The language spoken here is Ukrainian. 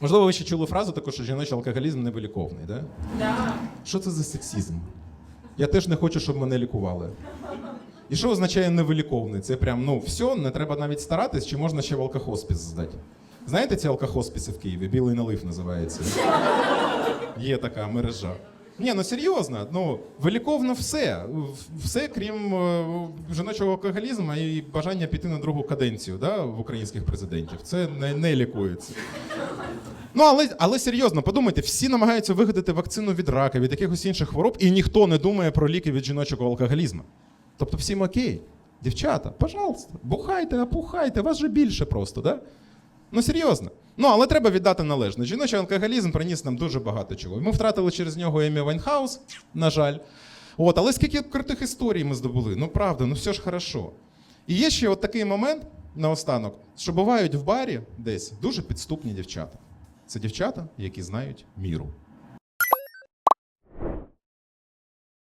Можливо, ви ще чули фразу таку, що жіночий алкоголізм невиліковний, да? Да. Що це за сексізм? Я теж не хочу, щоб мене лікували. І що означає невиліковний? Це прям, ну, все, не треба навіть старатись, чи можна ще в алкохоспіс здати. Знаєте ці алкохоспіси в Києві? Білий налив називається. Є така мережа. Ні, ну серйозно, ну виліковно все. Все, крім е, жіночого алкоголізму і бажання піти на другу каденцію да, в українських президентів. Це не, не лікується. Ну, але, але серйозно, подумайте, всі намагаються вигадати вакцину від рака, від якихось інших хвороб, і ніхто не думає про ліки від жіночого алкоголізму. Тобто всім окей. Дівчата, пожалуйста, бухайте, напухайте, вас же більше просто, да? Ну серйозно. Ну, але треба віддати належне. Жіночий алкоголізм приніс нам дуже багато чого. Ми втратили через нього Емі Вайнхаус, на жаль. От, але скільки крутих історій ми здобули. Ну правда, ну все ж хорошо. І є ще от такий момент наостанок, що бувають в барі десь дуже підступні дівчата. Це дівчата, які знають міру.